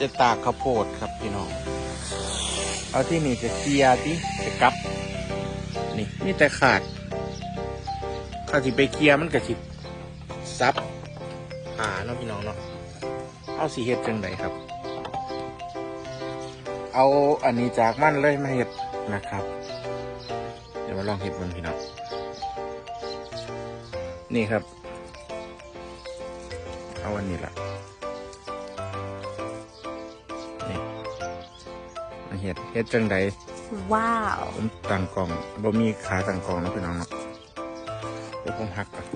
จะตากข้าวโพดครับพี่น้อง เอาที่นี่จะเคลียร์ที่จะกลับ นี่มีแต่ขาดข้าที่ไปเคลียมันก็สิซับผ่าเนาะพี่น้องเนาะเอาสีเห็ดจังไดครับ เอาอันนี้จากมันเลยมาเห็ดนะครับ เดี๋ยวมาลองเห็ดมันพี่น้องนี่ครับ เอาอันนี้ละ เห็ดเห็ดจังไดว้าวผมตั้งกล่องบ่มีขาตั้งกล่องนะพี่น้องเนาะเดี๋ยวผมหักก่อน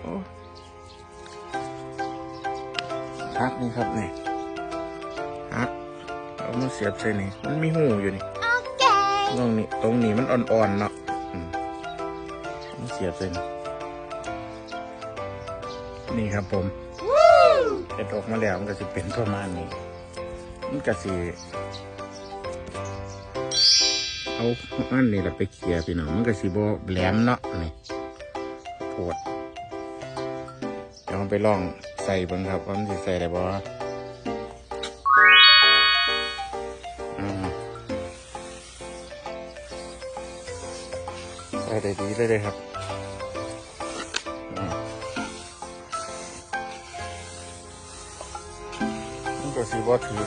โอ้หักนี่ครับนี่หักเอามาเสียบใส่นี่มันมีหูอยู่นี่โอเคตรงนี้ตรงนี้มันอ่อนๆเนาะอืมเอามาเสียบใส่นี่นี่ครับผมเด็ดออกมาแล้วมันก็จะเป็นประมาณนี้ มันก็สิเอาอันนี้เราไปเคลียร์พี่น้องมันก็สิบแหลมเนาะนี่ปวดเดี๋ยวไปลองใส่บิ่งครับว่ามันสิใส่ได้บ่อืมใส่ได้ดีเลยเลยครับ ก็สิบ่ถือ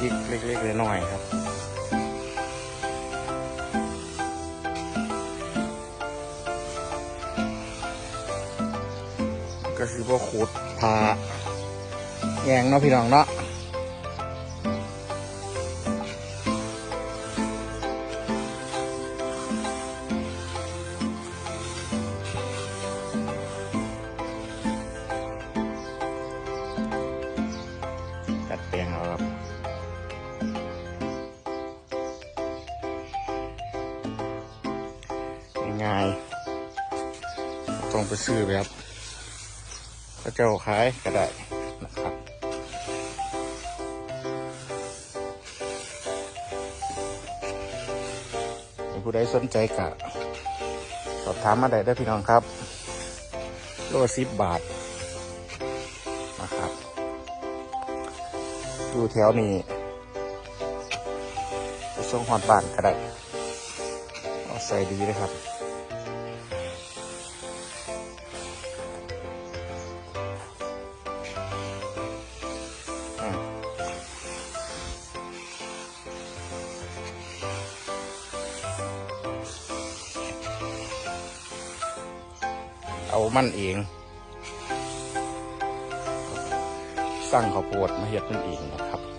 ยิกเล็กๆหน่อยๆครับก็คือพวกขุดพาแยงเนาะพี่น้องเนาะ ง่ายต้องไปซื้อแบบพระเจ้าขายก็ได้นะครับถ้าผู้ใดสนใจกะ สอบถามมาได้ได้พี่น้องครับ โลสิบบาทนะครับอยู่แถวนี้ไปส่งหอดบ้านก็ได้เอาใส่ดีเลยครับ เอามันเอง สั่งข้าวโพดมาเฮ็ดมันเองนะครับ